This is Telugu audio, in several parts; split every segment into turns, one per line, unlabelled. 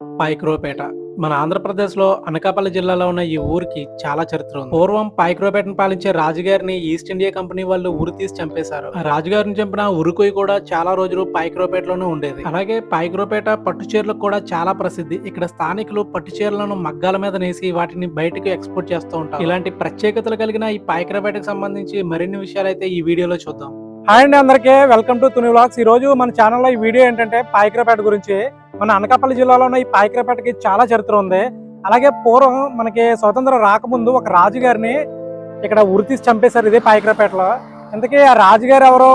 పాయక్రోపేట. మన ఆంధ్రప్రదేశ్లో అనకాపల్లి జిల్లాలో ఉన్న ఈ ఊరికి చాలా చరిత్ర ఉంది. పూర్వం పాయక్రోపేటను పాలించే రాజుగారిని ఈస్ట్ ఇండియా కంపెనీ వాళ్ళు ఉరి తీసి చంపేశారు. ఆ రాజుగారిని చంపిన ఉరుకుయి కూడా చాలా రోజులు పాయక్రోపేటలోనే ఉండేది. అలాగే పాయక్రోపేట పట్టు చీరలకు కూడా చాలా ప్రసిద్ధి. ఇక్కడ స్థానికులు పట్టు చీరలను మగ్గాల మీద నేసి వాటిని బయటకు ఎక్స్పోర్ట్ చేస్తూ ఉంటారు. ఇలాంటి ప్రత్యేకతలు కలిగిన ఈ పాయక్రోపేటకు సంబంధించి మరిన్ని విషయాలు అయితే ఈ వీడియోలో చూద్దాం.
హాయ్ అండి అందరికీ. Welcome to Tuni vlogs. ఈ రోజు మన ఛానల్లో ఈ వీడియో ఏంటంటే పాయకరపేట గురించి. మన అనకాపల్లి జిల్లాలో ఉన్న ఈ పాయకరపేటకి చాలా చరిత్ర ఉంది. అలాగే పూర్వం మనకి స్వతంత్రం రాకముందు ఒక రాజుగారిని ఇక్కడ ఉరితీసి చంపేశారు ఇదే పాయకరపేటలో. ఇంతకీ ఆ రాజుగారు ఎవరో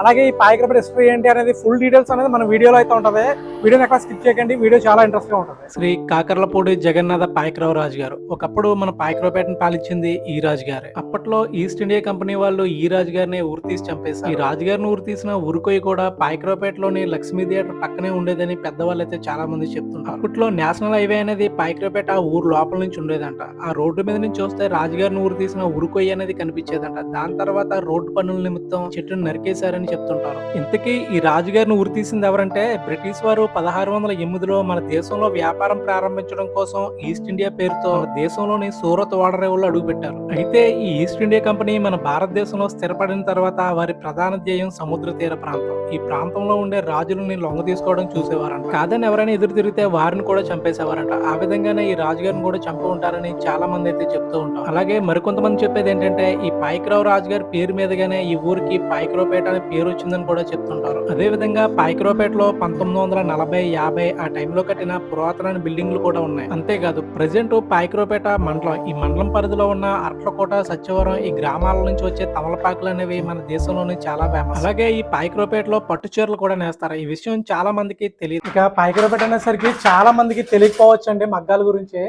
అలాగే ఈ పాయకరపేట హిస్టరీ ఏంటి అనేది ఫుల్ డీటెయిల్స్ అనేది మన వీడియోలో అయితే ఉంటుంది. వీడియోని ఎక్కడ స్కిప్ చేయకండి వీడియో చాలా ఇంట్రెస్ట్ ఉంటుంది.
శ్రీ కాకర్లపూడి జగన్నాథ పాయకరావు రాజు గారు ఒకప్పుడు మన పాయకరావుపేటను పాలించింది ఈ రాజు గారే. అప్పట్లో ఈస్ట్ ఇండియా కంపెనీ వాళ్ళు ఈ రాజు గారిని ఊరు తీసి చంపేశారు. ఈ రాజుగారిని ఊరు తీసిన ఊరుకోయి కూడా పాయకరావుపేటలోని లక్ష్మీ థియేటర్ పక్కనే ఉండేదని పెద్దవాళ్ళు అయితే చాలా మంది చెప్తున్నారు అప్పట్లో నేషనల్ హైవే అనేది పాయకరావుపేట ఆ ఊరు లోపల నుంచి ఉండేదంట. ఆ రోడ్డు మీద నుంచి వస్తే రాజుగారిని ఊరు తీసిన ఉరుకొయ్య అనేది కనిపించేదంట. దాని తర్వాత రోడ్డు పనుల నిమిత్తం చెట్టును నరికేశారని చెప్తుంటారు. ఇంతకీ ఈ రాజుగారిని ఉరి తీసింది ఎవరంటే బ్రిటిష్ వారు పదహారు వందల ఎనిమిదిలో మన దేశంలో వ్యాపారం ప్రారంభించడం కోసం ఈస్ట్ ఇండియా పేరుతో దేశంలోని సూరత్ ఓడరేవుల్లో అడుగుపెట్టారు. అయితే ఈ ఈస్ట్ ఇండియా కంపెనీ మన భారతదేశంలో స్థిరపడిన తర్వాత వారి ప్రధాన ధ్యేయం సముద్ర తీర ప్రాంతం. ఈ ప్రాంతంలో ఉండే రాజులని లొంగ తీసుకోవడం చూసేవారంట. కాదని ఎవరైనా ఎదురు తిరిగితే వారిని కూడా చంపేసేవారంట. ఆ విధంగానే ఈ రాజుగారిని కూడా చంపి ఉంటారని చాలా మంది అయితే చెప్తూ ఉంటారు. అలాగే మరికొంతమంది చెప్పేది ఏంటంటే ఈ పాయకరావు రాజుగారి పేరు మీదుగానే ఈ ఊరికి పాయకరావుపేట అనే పేరు వచ్చిందని కూడా చెప్తుంటారు. అదే విధంగా పాయకరావుపేటలో పంతొమ్మిది వందల నలభై యాభై ఆ టైంలో కట్టిన పురాతన బిల్డింగ్లు కూడా ఉన్నాయి. అంతేకాదు ప్రజెంట్ పాయకరావుపేట మండలం ఈ మండలం పరిధిలో ఉన్న అట్లకోట సత్యవరం ఈ గ్రామాల నుంచి వచ్చే తమలపాకులు అనేవి మన దేశంలోనే చాలా ఫేమస్ అలాగే ఈ పాయకరావుపేటలో పట్టు చీరలు కూడా నేస్తారు. ఈ విషయం చాలా మందికి తెలియదు.
ఇక పాయకరావుపేట అనేసరికి చాలా మందికి తెలియకపోవచ్చు అండి మగ్గాల గురించి.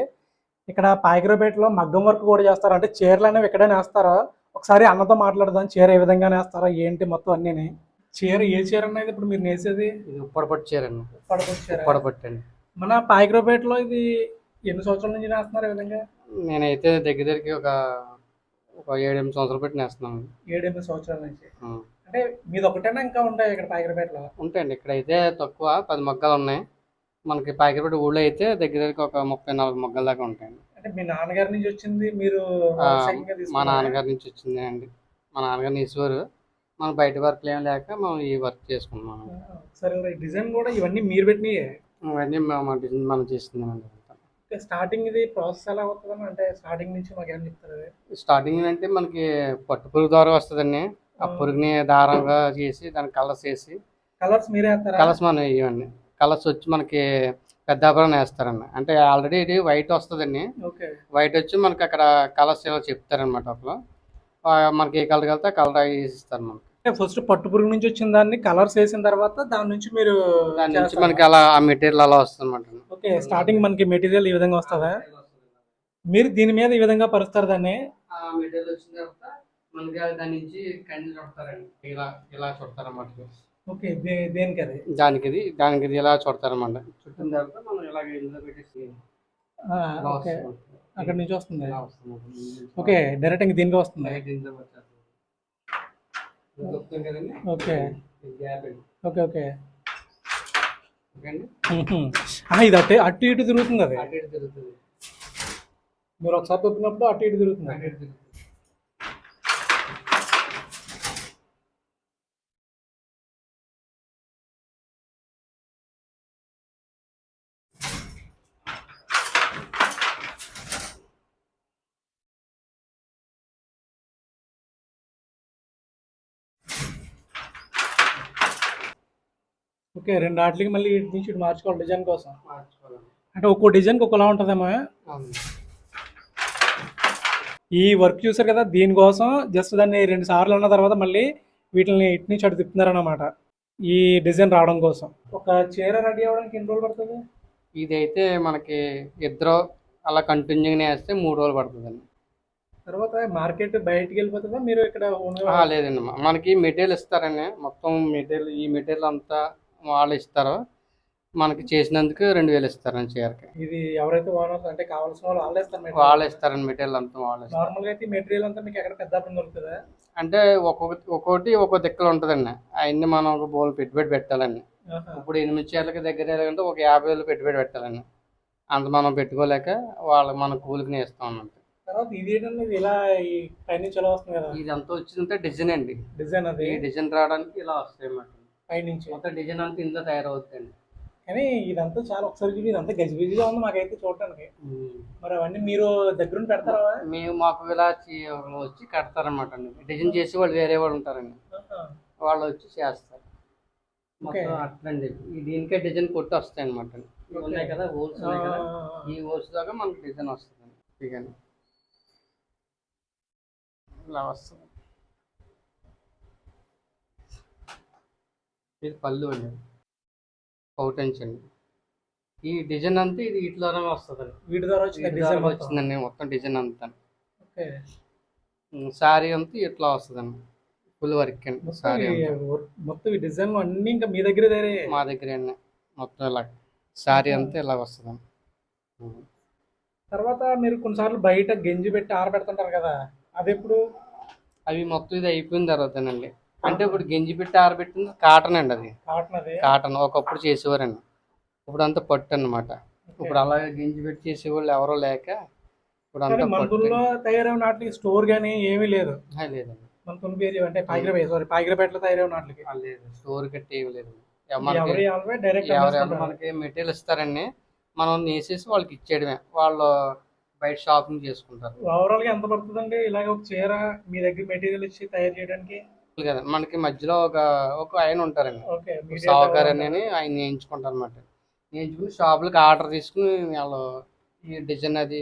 ఇక్కడ పాయకరావుపేటలో మగ్గం వర్క్ కూడా చేస్తారు. అంటే చీరలు అనేవి ఇక్కడే నేస్తారు? ఒకసారి అన్నతో మాట్లాడదాం చీర ఏ విధంగా నేస్తారో ఏంటి మొత్తం అన్నీ చీర ఏ చీర అనేది ఇప్పుడు మీరు నేసేది?
ఇది ఉప్పడపట్టు
చీర.
ఉప్పడపట్టు అండి.
మన పాయకరపేటలో ఇది ఎన్ని సంవత్సరాల నుంచి నేస్తున్నారు ఈ విధంగా?
నేనైతే దగ్గర దగ్గరికి ఒక ఒక ఏడు ఎనిమిది సంవత్సరాలు పెట్టి నేస్తున్నాను.
ఏడెనిమిది సంవత్సరాల నుంచి. అంటే మీది ఒకటేనా ఇంకా ఉంటాయి ఇక్కడ పాయకరపేటలో
ఉంటాయండి ఇక్కడైతే తక్కువ పది మొక్కలు ఉన్నాయి. మనకి పాకిరిపేట ఊళ్ళో అయితే దగ్గర దగ్గరికి ఒక ముప్పై నలభై మొక్కల దాకా ఉంటాయండి.
అంటే మీ నాన్నగారి నుంచి వచ్చింది మీరు
మా? నాన్నగారి నుంచి వచ్చింది అండి. మా నాన్నగారిని ఈశ్వరు. మన బయట వర్క్లు ఏం లేక మనం ఈ వర్క్ చేసుకున్నాం
సరే డిజైన్ కూడా ఇవన్నీ మీరు పెట్టినాయే?
ఇవన్నీ మన డిజైన్ మనం చేస్తున్నామండి
స్టార్టింగ్ ఇది ప్రాసెస్ ఎలా అవుతుందని అంటే స్టార్టింగ్ నుంచి మాకు ఏమైనా చెప్తారు?
స్టార్టింగ్ అంటే మనకి పట్టు పురుగు ద్వారా వస్తుందండి. ఆ పురుగుని దారంగా చేసి దానికి కలర్స్ వేసి
కలర్స్ మీరే
కలర్స్ మనం వేయమండి. కలర్స్ వచ్చి మనకి పెద్దాపురం వేస్తారండి అంటే ఆల్రెడీ ఇది వైట్ వస్తుందండి.
ఓకే.
వైట్ వచ్చి మనకి అక్కడ కలర్స్ ఏమో చెప్తారనమాట అప్పుడు. ఆ, మనకి ఏ కలర్ కలితే కలర్ వేసి ఇస్తారు మనకి.
అంటే ఫస్ట్ పట్టు పురుగు నుంచి వచ్చిన దాన్ని కలర్స్ వేసిన తర్వాత దాని నుంచి మీరు
దాని నుంచి? మనకి అలా ఆ మెటీరియల్ అలా వస్తుంది అనమాట
ఓకే స్టార్టింగ్ మనకి మెటీరియల్ ఈ విధంగా వస్తుందా? మీరు దీని మీద ఈ విధంగా పరుస్తారు దాన్ని?
ఆ మెటీరియల్ వచ్చిన తర్వాత మనకి దాని నుంచి కండి చుడతారండి ఇలా ఇలా చుడతారన్నమాట
ఓకే దే- దేనికి అది
దానికి ఇది దానికి ఇది ఇలా చుడతారన్నమాట. చుట్టిన తర్వాత మనం ఇలాగ ఇందులో పెట్టేసి
ఓకే.
వస్తుంది.
అక్కడ నుంచి వస్తుంది. ఓకే డైరెక్ట్ ఇంక దీనికి వస్తుంది. ఓకే. Okay okay. ఇది అటు అటు ఇటు తిరుగుతుంది అది.
అటు ఇటు తిరుగుతుంది.
మీరు ఒకసారి తొక్కినప్పుడు అటు ఇటు తిరుగుతుంది. ఓకే రెండు ఆటలకి మళ్ళీ ఇటు నుంచి ఇటు మార్చుకోవాలి డిజైన్ కోసం. అంటే ఒక్కో డిజైన్కి ఒకలా ఉంటుందేమో. ఈ వర్క్ చూసారు కదా దీనికోసం జస్ట్ దాన్ని రెండు సార్లు అన్న తర్వాత మళ్ళీ వీటిని ఇటు నుంచి అటు తిప్పుతున్నారన్నమాట ఈ డిజైన్ రావడం కోసం. ఒక చీర రెడీ అవ్వడానికి ఎన్ని రోజులు పడుతుంది?
ఇదైతే మనకి ఇద్దరు అలా కంటిన్యూగా వేస్తే మూడు రోజులు పడుతుందండి.
తర్వాత మార్కెట్ బయటికి వెళ్ళిపోతుందా? మీరు ఇక్కడ
లేదండి. మనకి మెటీరియల్ ఇస్తారండి. మొత్తం మెటీరియల్ ఈ మెటీరియల్ అంతా వాళ్ళు ఇస్తారు మనకి చేసినందుకు రెండు వేలు ఇస్తారండి చీరకి
ఇది ఎవరైతే ఓనర్స్ అంటే కావాల్సిన వాళ్ళు వాళ్ళే ఇస్తారు
వాళ్ళు ఇస్తారండి మెటీరియల్ అంతా వాళ్ళు ఇస్తారు.
నార్మల్గా అయితే మెటీరియల్ అంతా మీకు ఎక్కడ పెద్ద దొరుకుతుందా?
అంటే ఒక్కొక్క ఒక్కొక్కటి ఒక్కో దిక్కులు ఉంటుందండి. అవన్నీ మనం ఒక బోల్ పెట్టుబడి పెట్టాలండి. ఇప్పుడు ఎనిమిది చీరలకి దగ్గర అంటే ఒక యాభై వేలు పెట్టుబడి పెట్టాలండి. అంత మనం పెట్టుకోలేక వాళ్ళ మన కూలికి ఇస్తాం అన్నమాట
తర్వాత ఇది ఏంటంటే ఇలా ఈ ఇలా వస్తుంది కదా.
ఇదంతా వచ్చిందంటే డిజైన్ అండి.
డిజైన్ అది.
ఈ డిజైన్ రావడానికి ఇలా వస్తాయి అన్నమాట.
పైనుంచి.
మొత్తం డిజైన్ అంతా ఇందులో తయారవుతుందండి.
కానీ ఇదంతా చాలా ఒకసారి చూసి ఇదంతా గజిబిజిగా ఉంది మాకైతే చూడటానికి. మరి అవన్నీ మీరు దగ్గరుండి పెడతారా?
మేము మాకు ఇలా వచ్చి కడతారనమాట అండి. డిజైన్ చేసి వాళ్ళు వేరే వాళ్ళు ఉంటారండి. వాళ్ళు వచ్చి చేస్తారు. మొత్తం. అట్లండి. దీనికే డిజైన్ కొట్టి వస్తాయి అనమాట ఉన్నాయి కదా హోల్స్ ఉన్నాయి కదా. ఈ హోల్స్ దాకా మనకి డిజైన్ వస్తుంది ఇక ఇలా వస్తుంది. ఇది పళ్ళు అండి. అవుటెన్స్ అండి ఈ డిజైన్ అంతా ఇది వస్తుందండి.
వీటి ద్వారా వచ్చిన
వీటి
డిజైన్
ద్వారా వచ్చిందండి మొత్తం డిజైన్ అంతా. శారీ అంతా ఇట్లా వస్తుందండి. ఫుల్ వర్క్ అండి శారీ
వర్క్- మొత్తం ఈ డిజైన్ అన్ని ఇంకా మీ దగ్గర
మా దగ్గర అండి. మొత్తం ఇలా శారీ అంతా ఇలా వస్తుందండి.
తర్వాత మీరు కొన్నిసార్లు బయట గెంజి పెట్టి ఆరబెడుతుంటారు కదా అది ఎప్పుడు
అవి మొత్తం ఇది అయిపోయిన తర్వాతనండి. అంటే ఇప్పుడు గింజి పెట్టి ఆరబెట్టింది కాటన్ అండి అది.
కాటన్ అది.
కాటన్ ఒకప్పుడు చేసేవారండి. ఇప్పుడు అంతా పట్టు అన్నమాట. ఇప్పుడు అలాగే గింజి పెట్టి చేసేవాళ్ళు ఎవరో లేక ఇప్పుడు
కానీ
అంతా
తుల్లో తయారైన స్టోర్ గానీ ఏమీ లేదు.
లేదండి.
మన అంటే సారీ తయారైన
లేదు స్టోర్ కట్టి ఏమి లేదు. మనకి ఎవరెవరు మెటీరియల్ ఇస్తారండి మనం నేసేసి వాళ్ళకి ఇచ్చేయడమే. వాళ్ళు బయట షాపింగ్ చేసుకుంటారు.
ఓవరాల్గా ఎంత పడుతుందండి? ఇలాగ ఒక చీర మీ దగ్గర మెటీరియల్ ఇచ్చి తయారు చేయడానికి
కదా. మనకి మధ్యలో ఒక ఒక ఆయన ఉంటారండి. సావుకారు అని ఆయన నేయించుకుంటారు అనమాట నేయించుకుని షాపులకి ఆర్డర్ తీసుకుని వాళ్ళు ఈ డిజైన్ అది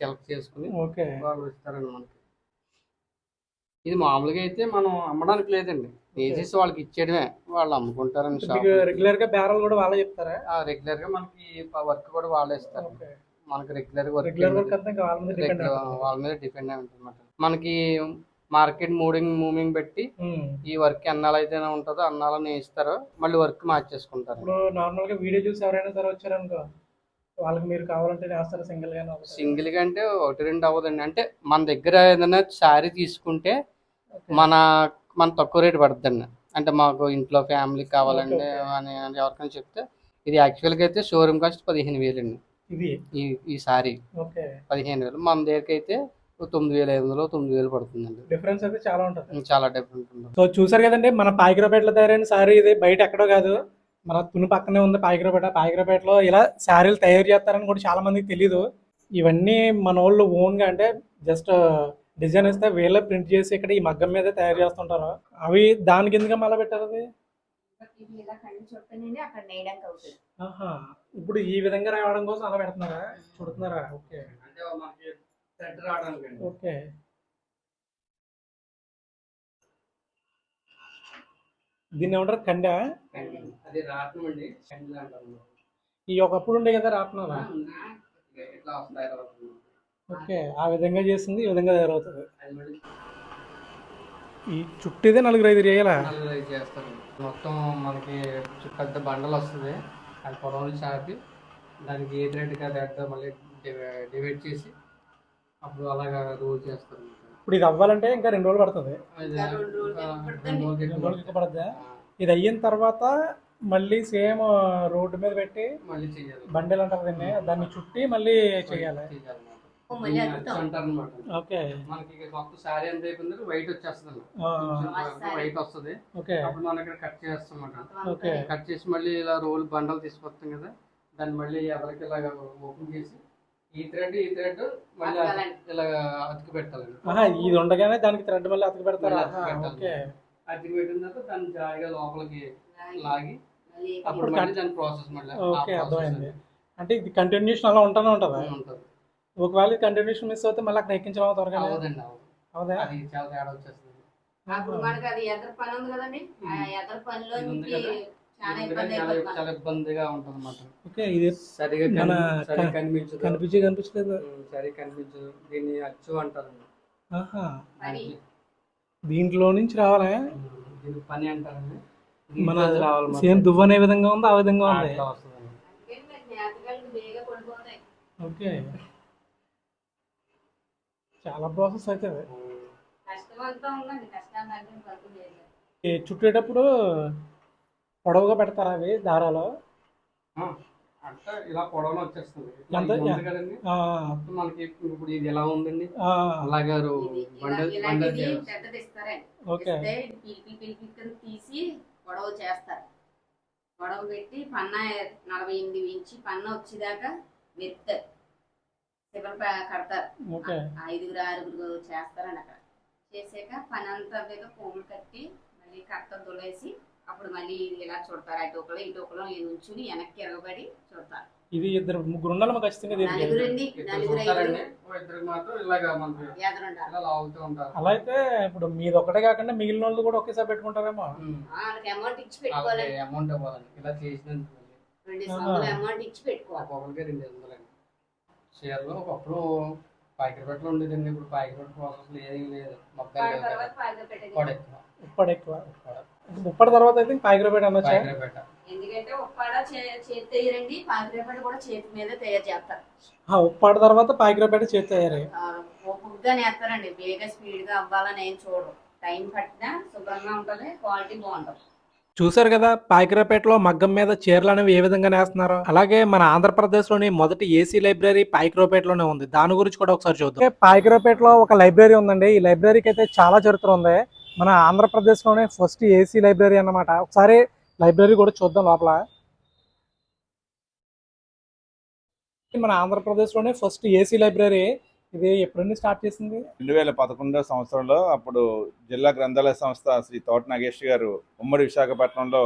సెలెక్ట్ చేసుకుని వాళ్ళు ఇస్తారండి మనకి. ఇది మామూలుగా అయితే మనం అమ్మడానికి లేదండి. వేసేసి వాళ్ళకి ఇచ్చేయడమే. వాళ్ళు అమ్ముకుంటారండి షాప్
రెగ్యులర్గా బేరాలు కూడా వాళ్ళే చెప్తారా?
రెగ్యులర్గా మనకి వర్క్ కూడా వాళ్ళే ఇస్తారు. మనకి రెగ్యులర్ వర్క్
వాళ్ళ మీద డిపెండ్
అయి ఉంటుంది మనకి మార్కెట్ మూడింగ్ మూవింగ్ పెట్టి ఈ వర్క్ ఎన్నాళ్ళైతే ఉంటుందో అన్నాళ్ళని ఇస్తారో. మళ్ళీ వర్క్ మార్చేసుకుంటారు.
ఇప్పుడు నార్మల్గా వీడియో చూసి ఎవరైనా సరే వచ్చారనుకో వాళ్ళకి మీరు కావాలంటే వేస్తారు సింగిల్ ఒకటి.
సింగిల్గా అంటే ఒకటి రెండు అవ్వదండి. అంటే మన దగ్గర ఏదైనా శారీ తీసుకుంటే మన మన తక్కువ రేటు పడుతుందండి. అంటే మాకు ఇంట్లో ఫ్యామిలీ
ఓకే.
అని ఎవరికైనా చెప్తే ఇది యాక్చువల్గా అయితే షోరూమ్ కాస్ట్ పదిహేను వేలు అండి
ఇది
ఈ సారీ పదిహేను వేలు. మన దగ్గరికి అయితే తొమ్మిది వేల ఐదు వందలు తొమ్మిది వేలు పడుతుందండి.
డిఫరెన్స్ అయితే చాలా ఉంటుంది.
చాలా డిఫరెంట్ ఉంటుంది.
సో చూసారు కదండి మన పాయికరపేటలో తయారైన శారీ ఇది బయట ఎక్కడో కాదు. మన తుని పక్కనే ఉంది పాయికరపేట పాయికరపేటలో ఇలా శారీలు తయారు చేస్తారని కూడా చాలా మందికి తెలియదు ఇవన్నీ మన వాళ్ళు ఓన్గా అంటే జస్ట్ డిజైన్ ఇస్తే వీళ్ళే ప్రింట్ చేసి ఇక్కడ ఈ మగ్గం మీద తయారు చేస్తుంటారు. అవి దాని కిందగా మళ్ళీ పెట్టారు అది. ఇప్పుడు ఈ విధంగా రావడం కోసం అలా పెడుతున్నారా? చుడుతున్నారా? ఓకే.
రావడానికి.
ఓకే. దీన్ని ఏమంటారు? కండ?
అది రాట్నం అండి. అంటారు.
ఈ ఒకప్పుడు ఉండే కదా రాట్నాలా. ఓకే. ఆ విధంగా చేసింది ఈ విధంగా తయారవుతుంది. ఈ చుట్టూదే నలుగురు ఐదు
చేస్తారు. మొత్తం మనకి పెద్ద బండలు వస్తుంది. అది పొడవులు చాపి దానికి ఏ థ్రెడ్ కదా థ్రెడ్ మళ్ళీ డివై- డివైడ్ చేసి అప్పుడు అలాగా రోల్ చేస్తారు
ఇప్పుడు ఇది అవ్వాలంటే ఇంకా రెండు రోజులు పడుతుంది.
రెండు రోజులు పడుతుంది.
ఇది అయిన తర్వాత మళ్ళీ సేమ్ రోడ్డు మీద పెట్టి
మళ్ళీ చెయ్యాలి
బండిలు అంటారు దీన్ని. దాన్ని చుట్టి మళ్ళీ చేయాలి. ఓకే.
మనకి మొత్తం శారీ ఎంత అయిపోయిందో వైట్ వచ్చేస్తుంది.
ఆ,
వైట్ వస్తుంది.
ఓకే.
అప్పుడు మనం ఇక్కడ కట్ చేస్తాం. కట్ చేసి మళ్ళీ ఇలా రోల్ బండలు తీసుకొస్తాం కదా దాన్ని మళ్ళీ ఎవరికి ఇలాగ ఓపెన్ చేసి ఈ థ్రెడ్ ఈ థ్రెడ్ మళ్ళీ. ఇలా అతికి పెట్టాలండి
ఆహా, ఇది ఉండగానే దానికి థ్రెడ్ మళ్ళీ అతకు పెడతారా. ఓకే.
అతికి పెట్టిన తర్వాత దాన్ని జాయిగా లోపలికి లాగి. అప్పుడు దాని ప్రాసెస్ మళ్ళీ
ఓకే అర్థమైంది. అంటే ఇది కంటిన్యూషన్ అలా ఉంటూనే ఉంటుందా?
ఉంటుంది.
ఒకవేళ కంటిన్యూషన్ మిస్ అవుతే మళ్ళీ అక్కడ ఎక్కించడం త్వరగా
అవదండి అవదు అది చాలా తేడా వచ్చేస్తుంది.
అప్పుడు మనకి అది ఎదర పని ఉంది కదండి. ఆ ఎదర పనిలో. చాలా
ఇబ్బందిగా ఉంటుంది అన్నమాట.
ఓకే ఇది
సరిగా
మన
కనిపించదు.
కనిపించి కనిపించలేదు?
సరిగా కనిపించదు. దీన్ని అచ్చు అంటారు.
ఆహా. దీంట్లో నుంచి రావాలా?
దీన్ని పని అంటారండి.
మన
దీంట్లో అది రావాలి
సేమ్ దువ్వు అనే విధంగా ఉంది ఆ విధంగా ఉంది ఓకే. చాలా ప్రాసెస్ ఈ చుట్టేటప్పుడు పొడవుగా పెడతారా అవి దారాలు?
ఆ, అంటే ఇలా పొడవున వచ్చేస్తుంది.
ఎంత-
ఉంది కదండి? మొత్తం మనకి ఇప్పుడు ఇది ఎలా ఉందండి?
ఆ,
అలాగే
ఓకే.
పిలిపి పిలిపి తీసి గొడవ చేస్తారు. గొడవ పెట్టి పన్న నలభై ఎనిమిది ఇంచి పన్న వచ్చేదాకా శివలు ప- కడతారు. ఐదుగురు ఆరుగురు చేస్తారండి అక్కడ. చేసాక పని అంతా మీద పువ్వులు కట్టి మళ్ళీ కట్ట దులేసి అప్పుడు మళ్ళీ ఇలా చూడతారు? అటు ఒకరు ఇటు ఒకరు నుంచుని వెనక్కి ఎరగబడి చూడతారు.
ఇది ఇద్దరు ముగ్గురు ఉండాలి మాకు ఖచ్చితంగా అలా అయితే ఇప్పుడు మీది ఒకటే కాకుండా మిగిలిన వాళ్ళు కూడా ఒకేసారి పెట్టుకుంటారేమో.
అమౌంట్ ఇచ్చి పెట్టుకోవాలి
అమౌంట్ ఇలా చేసినందుకు
అమౌంట్ ఇచ్చి పెట్టుకోవాలి.
ఒక్కొక్కరికి రెండు వందలండి. చీరలు ఒకప్పుడు పాకిరిపేటలో ఉండేదండి. ఇప్పుడు పాకిరిపేట ప్రాసెస్ ఏమీ లేదు లేదు.
తర్వాత పాలు పెట్టేది.
ఉప్పాడ
తర్వాత అయితే పాయిగ్రపేట అనొచ్చా
పాకిరిపేట
ఎందుకంటే ఉప్పాడ చే- చేతి తయారండి పాకిరేపటి కూడా చేతి మీద తయారు చేస్తారు.
ఆ, ఉప్పాడ తర్వాత పాయిగ్రపేట చేతి
ఆ, ఒప్పుగా నేస్తారండి బేగా స్పీడ్గా అవ్వాలని ఏం చూడరు టైం పట్టినా శుభ్రంగా ఉంటుంది క్వాలిటీ బాగుంటుంది.
చూశారు కదా పాయకరాపేటలో మగ్గం మీద చీరలు అనేవి ఏ విధంగా నేస్తున్నారు? అలాగే మన ఆంధ్రప్రదేశ్లోని మొదటి ఏసీ లైబ్రరీ పాయకరాపేటలోనే ఉంది. దాని గురించి కూడా ఒకసారి చూద్దాం.
ఓకే, పాయిగ్రపేటలో ఒక లైబ్రరీ ఉందండి. ఈ లైబ్రరీకి అయితే చాలా చరిత్ర ఉంది. మన ఆంధ్రప్రదేశ్లోనే ఫస్ట్ ఏసీ లైబ్రరీ అన్నమాట. ఒకసారి లైబ్రరీ కూడా చూద్దాం లోపల. మన ఆంధ్రప్రదేశ్లోనే ఫస్ట్ ఏసీ లైబ్రరీ ఇది ఎప్పటి నుండి స్టార్ట్ చేసింది?
రెండు వేల పదకొండో సంవత్సరంలో అప్పుడు జిల్లా గ్రంథాలయ సంస్థ శ్రీ తోట నాగేష్ గారు ఉమ్మడి విశాఖపట్నంలో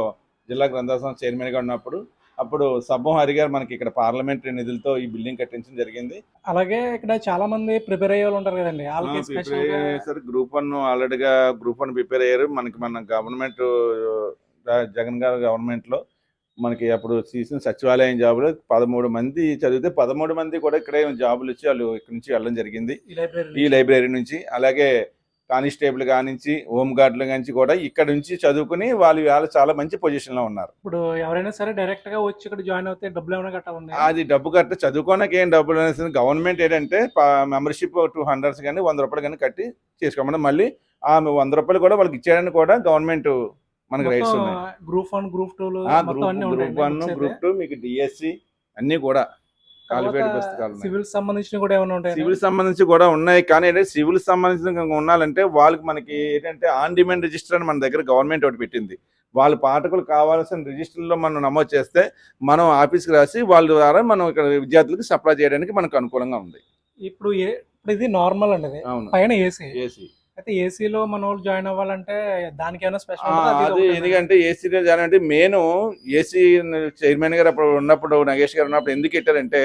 జిల్లా గ్రంథాలయ సంస్థ చైర్మన్గా ఉన్నప్పుడు అప్పుడు సబ్బం హరి గారు మనకి ఇక్కడ పార్లమెంటరీ నిధులతో ఈ బిల్డింగ్ కట్టించడం జరిగింది.
అలాగే ఇక్కడ చాలా మంది ప్రిపేర్ అయ్యే వాళ్ళు ఉంటారు కదండి.
సార్ గ్రూప్ వన్ ఆల్రెడీగా గ్రూప్ వన్ ప్రిపేర్ అయ్యారు. మనకి మన గవర్నమెంట్ జగన్ గారు గవర్నమెంట్లో మనకి అప్పుడు సీజన్ సచివాలయం జాబులు పదమూడు మంది చదివితే పదమూడు మంది కూడా ఇక్కడే జాబులు ఇచ్చి వాళ్ళు ఇక్కడ నుంచి వెళ్ళడం జరిగింది.
ఈ లైబ్రరీ
నుంచి. అలాగే కానిస్టేబుల్ కానించి హోమ్ గార్డుల నుంచి కూడా ఇక్కడ నుంచి చదువుకుని వాళ్ళు వాళ్ళు చాలా మంచి పొజిషన్లో ఉన్నారు.
ఇప్పుడు ఎవరైనా సరే డైరెక్ట్గా వచ్చి ఇక్కడ జాయిన్ అవుతే డబ్బులు ఏమైనా కట్టాలండి?
అది డబ్బు కట్టి చదువుకోనకి ఏం డబ్బులు అనేసి గవర్నమెంట్ ఏంటంటే మెంబర్షిప్ టూ హండ్రెడ్స్ కానీ వంద రూపాయలు కానీ కట్టి చేసుకోమని మళ్ళీ ఆ వంద రూపాయలు కూడా వాళ్ళకి ఇచ్చేయడానికి కూడా గవర్నమెంట్ మనకి రైట్స్ ఉన్నాయి.
Group one group two
group one group two మీకు డిఎస్సి అన్ని కూడా. పుస్తకాలు
సివిల్ సంబంధించి కూడా ఏమైనా ఉంటాయి?
సివిల్ సంబంధించి కూడా ఉన్నాయి. కానీ ఏంటంటే సివిల్ సంబంధించిన ఉండాలంటే వాళ్ళకి మనకి ఏంటంటే ఆన్ డిమాండ్ రిజిస్టర్ అని మన దగ్గర గవర్నమెంట్ ఒకటి పెట్టింది. వాళ్ళ పాఠకులు కావాల్సిన రిజిస్టర్లో మనం నమోదు చేస్తే మనం ఆఫీస్కి రాసి వాళ్ళ ద్వారా మనం ఇక్కడ విద్యార్థులకు సప్లై చేయడానికి మనకు అనుకూలంగా ఉంది.
ఇప్పుడు ఏ- ఇప్పుడు ఇది నార్మల్ అండి పైన ఏసీ.
ఏసీ.
అయితే ఏసీలో మన వాళ్ళు జాయిన్ అవ్వాలంటే దానికి ఏమైనా
ఆ,
స్పెషల్
అది ఎందుకంటే ఏసీ జాయిన్ అంటే మెయిన్ ఏసీ చైర్మన్ గారు అప్పుడు ఉన్నప్పుడు నగేష్ గారు ఉన్నప్పుడు ఎందుకు పెట్టారంటే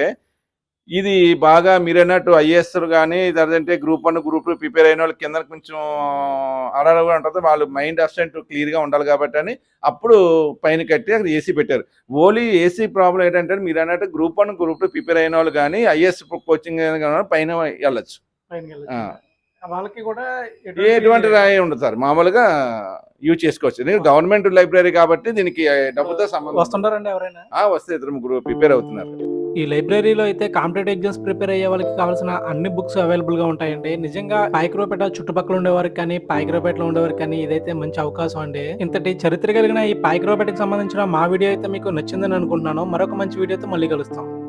ఇది బాగా మీరు అన్నట్టు ఐఏఎస్ కానీ లేదంటే group one group two prepare అయిన వాళ్ళకి కింద కొంచెం అడగా ఉంటుంది వాళ్ళు మైండ్ అబ్సెంట్ క్లియర్గా ఉండాలి కాబట్టి అని అప్పుడు పైన కట్టి అక్కడ ఏసీ పెట్టారు ఓన్లీ ఏసీ ప్రాబ్లం ఏంటంటే మీరు అన్నట్టు group one group two prepare అయిన వాళ్ళు కానీ ఐఏఎస్ కోచింగ్ పైన వెళ్ళొచ్చు.
వాళ్ళకి కూడా
ఎటువంటి రాయి ఉండదు సార్. మామూలుగా యూజ్ చేసుకోవచ్చు. ఇది గవర్నమెంట్ లైబ్రరీ కాబట్టి దీనికి డబ్బుతో సంబంధం.
వస్తుంటారండి ఎవరైనా?
ఆ, వస్తే ఇద్దరు ముగ్గురు ప్రిపేర్ అవుతున్నారు.
ఈ లైబ్రరీలో అయితే కాంపిటేటివ్ ఎగ్జామ్స్ ప్రిపేర్ అయ్యే వాళ్ళకి కావాల్సిన అన్ని బుక్స్ అవైలబుల్గా ఉంటాయండి. నిజంగా పాయకరాపేట చుట్టుపక్కల ఉండేవారికి కానీ పాయకరాపేటలో ఉండేవారికి కానీ ఇదైతే మంచి అవకాశం అండి. ఇంతటి చరిత్ర కలిగిన ఈ పాయకరాపేటకి సంబంధించిన మా వీడియో అయితే మీకు నచ్చిందని అనుకుంటున్నాను. మరొక మంచి వీడియోతో మళ్ళీ కలుస్తాం.